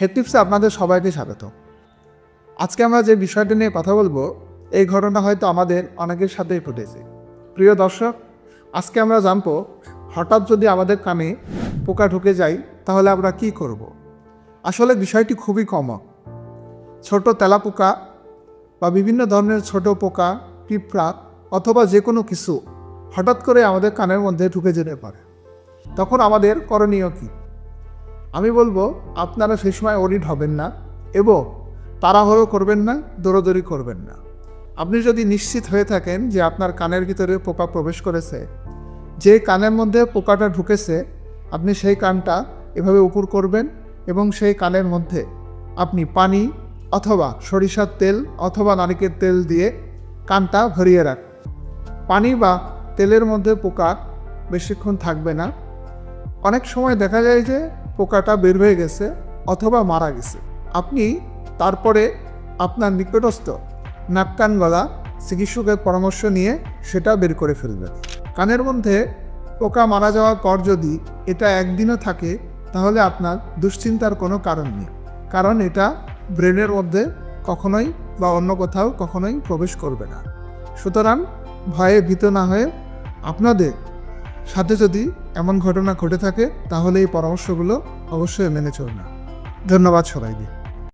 হেডটিপসে আপনাদের সবাইকে স্বাগত। আজকে আমরা যে বিষয়টি নিয়ে কথা বলব, এই ঘটনা হয়তো আমাদের অনেকের সাথেই ঘটেছে প্রিয় দর্শক, আজকে আমরা জানব, হঠাৎ যদি আমাদের কানে পোকা ঢুকে যায়, তাহলে আমরা কি করব। আসলে বিষয়টি খুবই কমন ছোট তেলাপোকা বা বিভিন্ন ধরনের ছোট পোকা, পিঁপড়া অথবা যে কোনো কিছু হঠাৎ করে আমাদের কানের মধ্যে ঢুকে যেতে পারে। তখন আমাদের করণীয় কী? আমি বলব, আপনারা সেই সময় অডিট হবেন না এবং তাড়াহুড়ো করবেন না, দৌড়দৌড়ি করবেন না। আপনি যদি নিশ্চিত হয়ে থাকেন যে আপনার কানের ভিতরে পোকা প্রবেশ করেছে, যে কানের মধ্যে পোকাটা ঢুকেছে, আপনি সেই কানটা এভাবে উপর করবেন এবং সেই কানের মধ্যে আপনি পানি অথবা সরিষার তেল অথবা নারিকেল তেল দিয়ে কানটা ভরিয়ে রাখবেন পানি বা তেলের মধ্যে পোকা বেশিক্ষণ থাকবে না। অনেক সময় দেখা যায় যে পোকাটা বের হয়ে গেছে অথবা মারা গেছে। আপনি তারপরে আপনার নিকটস্থ নাক কান গলা চিকিৎসকের পরামর্শ নিয়ে সেটা বের করে ফেলবেন। কানের মধ্যে পোকা মারা যাওয়ার পর যদি এটা একদিনও থাকে, তাহলে আপনার দুশ্চিন্তার কোনো কারণ নেই। কারণ এটা ব্রেনের মধ্যে কখনোই বা অন্য কোথাও কখনোই প্রবেশ করবে না। সুতরাং ভয়ে ভীত না হয়ে আপনাদের সাথে যদি এমন ঘটনা ঘটে থাকে তাহলে এই পরামর্শগুলো অবশ্যই মেনে চলবে। ধন্যবাদ সবাইকে।